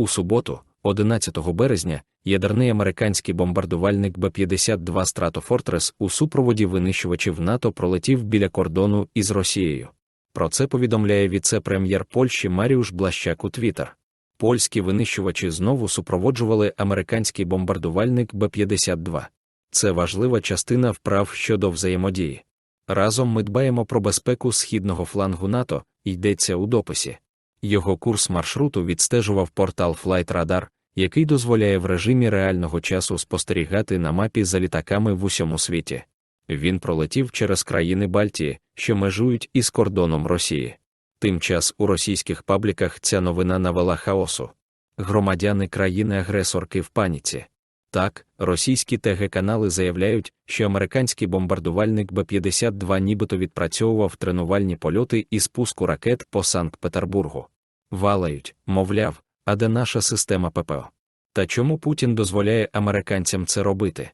У суботу, 11 березня, ядерний американський бомбардувальник Б-52 Стратофортрес у супроводі винищувачів НАТО пролетів біля кордону із Росією. Про це повідомляє віце-прем'єр Польщі Маріуш Блащак у Твіттер. Польські винищувачі знову супроводжували американський бомбардувальник Б-52. Це важлива частина вправ щодо взаємодії. Разом ми дбаємо про безпеку східного флангу НАТО, йдеться у дописі. Його курс маршруту відстежував портал Flight Radar, який дозволяє в режимі реального часу спостерігати на мапі за літаками в усьому світі. Він пролетів через країни Бальтії, що межують із кордоном Росії. Тим час у російських пабліках ця новина навела хаосу. Громадяни країни-агресорки в паніці. Так, російські ТГ-канали заявляють, що американський бомбардувальник Б-52 нібито відпрацьовував тренувальні польоти і спуску ракет по Санкт-Петербургу. Валають, мовляв, а де наша система ППО? Та чому Путін дозволяє американцям це робити?